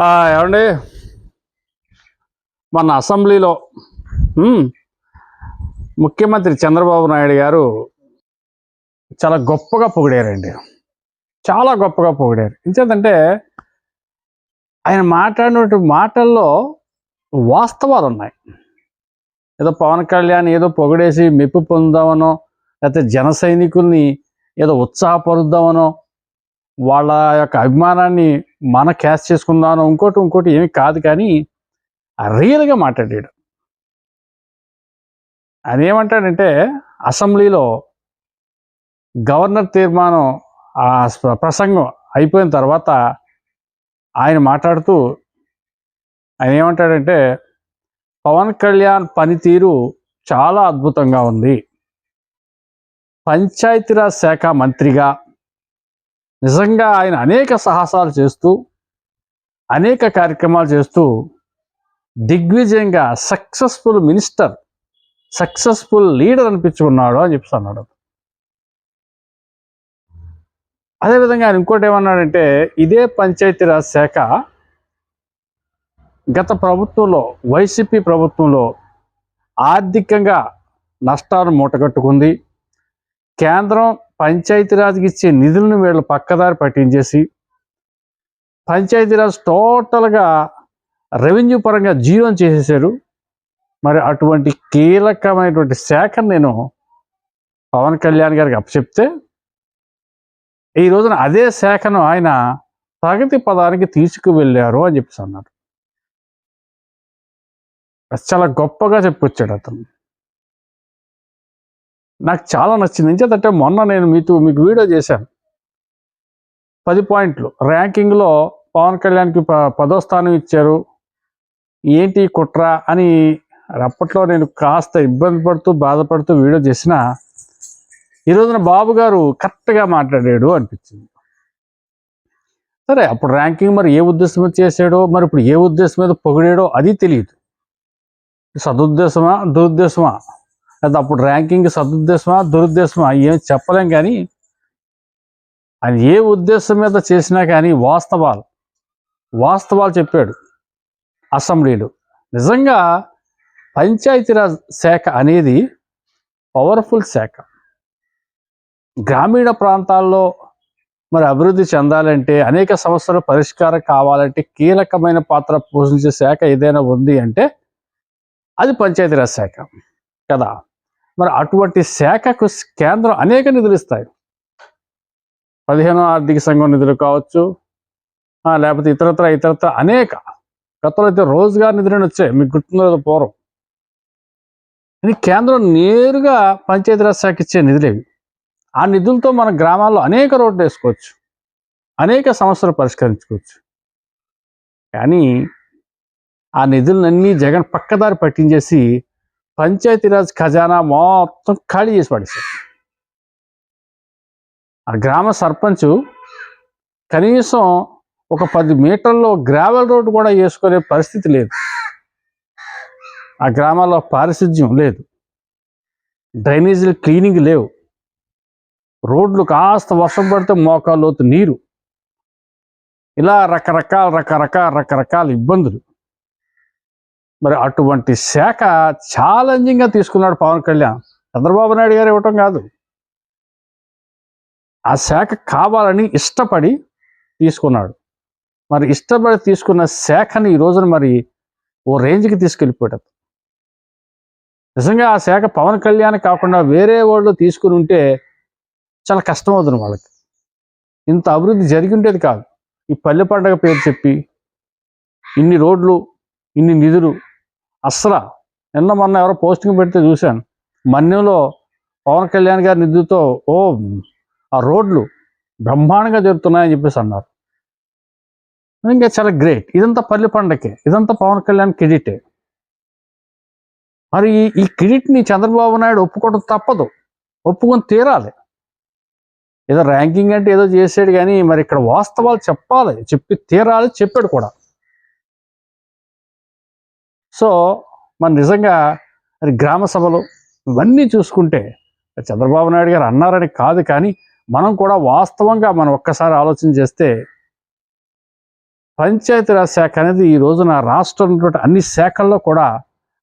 ఏమండి? మన అసెంబ్లీలో ముఖ్యమంత్రి చంద్రబాబు నాయుడు గారు చాలా గొప్పగా పొగిడారండి. చాలా గొప్పగా పొగిడారు. ఇంకేంటంటే ఆయన మాట్లాడినటువంటి మాటల్లో వాస్తవాలు ఉన్నాయి. ఏదో పవన్ కళ్యాణ్ ఏదో పొగిడేసి మెప్పు పొందామనో లేకపోతే జన సైనికుల్ని ఏదో ఉత్సాహపరుద్దామనో వాళ్ళ యొక్క అభిమానాన్ని మన క్యాష్ చేసుకుందాను ఇంకోటి ఇంకోటి ఏమి కాదు కానీ రియల్గా మాట్లాడాడు. ఆయన ఏమంటాడంటే అసెంబ్లీలో గవర్నర్ తీర్మానం ఆ ప్రసంగం అయిపోయిన తర్వాత ఆయన మాట్లాడుతూ ఆయన ఏమంటాడంటే పవన్ కళ్యాణ్ పనితీరు చాలా అద్భుతంగా ఉంది. పంచాయతీరాజ్ శాఖ మంత్రిగా నిజంగా ఆయన అనేక సాహసాలు చేస్తూ అనేక కార్యక్రమాలు చేస్తూ దిగ్విజయంగా సక్సెస్ఫుల్ మినిస్టర్ సక్సెస్ఫుల్ లీడర్ అనిపించుకున్నాడు అని చెప్పి అన్నాడు. అదేవిధంగా ఆయన ఇంకోటి ఏమన్నాడంటే ఇదే పంచాయతీరాజ్ శాఖ గత ప్రభుత్వంలో వైసీపీ ప్రభుత్వంలో ఆర్థికంగా నష్టాలను మూటగట్టుకుంది. కేంద్రం పంచాయతీరాజ్కి ఇచ్చే నిధులను వీళ్ళు పక్కదారి పట్టించేసి పంచాయతీరాజ్ టోటల్గా రెవెన్యూ పరంగా జీవం చేసేసారు. మరి అటువంటి కీలకమైనటువంటి శాఖను నేను పవన్ కళ్యాణ్ గారికి అప్పచెప్తే ఈ రోజున అదే శాఖను ఆయన ప్రగతి పదానికి తీసుకువెళ్ళారు అని చెప్పేసి అన్నారు. చాలా గొప్పగా చెప్పొచ్చాడు అతను. నాకు చాలా నచ్చింది. ఎంచేతంటే మొన్న నేను మీతో మీకు వీడియో చేశాను. పది పాయింట్లు. ర్యాంకింగ్లో పవన్ కళ్యాణ్కి పదో స్థానం ఇచ్చారు. ఏంటి కుట్ర అని అప్పట్లో నేను కాస్త ఇబ్బంది పడుతూ బాధపడుతూ వీడియో చేసిన ఈ రోజున బాబు గారు కరెక్ట్గా మాట్లాడాడు అనిపించింది. సరే అప్పుడు ర్యాంకింగ్ మరి ఏ ఉద్దేశం మీద చేశాడో మరి ఇప్పుడు ఏ ఉద్దేశం మీద పొగిడాడో అది తెలియదు సదుద్దేశమా దురుద్దేశమా? అది అప్పుడు ర్యాంకింగ్ సదుద్దేశమా దురుద్దేశమా? ఏం చెప్పలేం కానీ ఆయన ఏ ఉద్దేశం మీద చేసినా కానీ వాస్తవాలు. వాస్తవాలు చెప్పాడు అసెంబ్లీలో. నిజంగా పంచాయతీరాజ్ శాఖ అనేది పవర్ఫుల్ శాఖ. గ్రామీణ ప్రాంతాల్లో మరి అభివృద్ధి చెందాలంటే అనేక సమస్యల పరిష్కారం కావాలంటే కీలకమైన పాత్ర పోషించే శాఖ ఏదైనా ఉంది అంటే అది పంచాయతీరాజ్ శాఖ. కదా? మరి అటువంటి శాఖకు కేంద్రం అనేక నిధులు ఇస్తాయి. పదిహేనో ఆర్థిక సంఘం నిధులు కావచ్చు లేకపోతే ఇతరత్ర ఇతరత్ర అనేక గతంలో అయితే రోజుగార్ నిధులను వచ్చాయి. మీకు గుర్తుందో పూర్వం. ఇది కేంద్రం నేరుగా పంచాయతీరాజ్ శాఖ ఇచ్చే నిధులేవి ఆ నిధులతో మన గ్రామాల్లో అనేక రోడ్లు వేసుకోవచ్చు. అనేక సమస్యలు పరిష్కరించుకోవచ్చు. కానీ ఆ నిధులన్నీ జగన్ పక్కదారి పట్టించేసి పంచాయతీరాజ్ ఖజానా మొత్తం ఖాళీ చేసి పడేశారు. ఆ గ్రామ సర్పంచ్ కనీసం ఒక పది మీటర్లో గ్రావెల్ రోడ్డు కూడా వేసుకునే పరిస్థితి లేదు. ఆ గ్రామాల్లో పారిశుధ్యం లేదు. డ్రైనేజీలు క్లీనింగ్ లేవు. రోడ్లు కాస్త వర్షం పడితే మోకాలు నీరు. ఇలా రకరకాల రకరకాల రకరకాల ఇబ్బందులు. మరి అటువంటి శాఖ ఛాలెంజింగ్గా తీసుకున్నాడు పవన్ కళ్యాణ్. చంద్రబాబు నాయుడు గారు ఇవ్వటం కాదు. ఆ శాఖ కావాలని ఇష్టపడి తీసుకున్నాడు. మరి ఇష్టపడి తీసుకున్న శాఖని ఈ రోజున మరి ఓ రేంజ్కి తీసుకెళ్ళిపోయాడు. నిజంగా ఆ శాఖ పవన్ కళ్యాణ్ కాకుండా వేరే వాళ్ళు తీసుకుని ఉంటే చాలా కష్టం అవుతుంది వాళ్ళకి. ఇంత అభివృద్ధి జరిగి ఉండేది కాదు. ఈ పల్లె పండగ పేరు చెప్పి ఇన్ని రోడ్లు ఇన్ని నిధులు అస్సలు. నిన్న మొన్న ఎవరో పోస్టింగ్ పెడితే చూశాను. మన్యంలో పవన్ కళ్యాణ్ గారి నిధులతో ఓ ఆ రోడ్లు బ్రహ్మాండంగా జరుగుతున్నాయని చెప్పేసి అన్నారు. ఇంకా చాలా గ్రేట్. ఇదంతా పల్లి పండకే ఇదంతా పవన్ కళ్యాణ్ క్రెడిటే. మరి ఈ- ఈ క్రెడిట్ని చంద్రబాబు నాయుడు ఒప్పుకోవడం తప్పదు. ఒప్పుకొని తీరాలి. ఏదో ర్యాంకింగ్ అంటే ఏదో చేసాడు కానీ మరి ఇక్కడ వాస్తవాలు చెప్పాలి. చెప్పి తీరాలి చెప్పాడు కూడా. సో మన నిజంగా అది గ్రామ సభలు ఇవన్నీ చూసుకుంటే చంద్రబాబు నాయుడు గారు అన్నారని కాదు కానీ మనం కూడా వాస్తవంగా మనం ఒక్కసారి ఆలోచన చేస్తే పంచాయతీరాజ్ శాఖ అనేది ఈ రోజున రాష్ట్రం అన్ని శాఖల్లో కూడా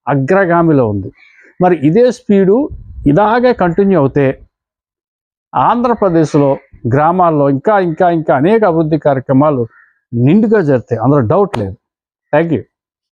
అగ్రగామిలో ఉంది. మరి ఇదే స్పీడు ఇలాగే కంటిన్యూ అవుతే ఆంధ్రప్రదేశ్లో గ్రామాల్లో ఇంకా ఇంకా ఇంకా అనేక అభివృద్ధి కార్యక్రమాలు నిండుగా జరుగుతాయి అందులో డౌట్ లేదు. Thank you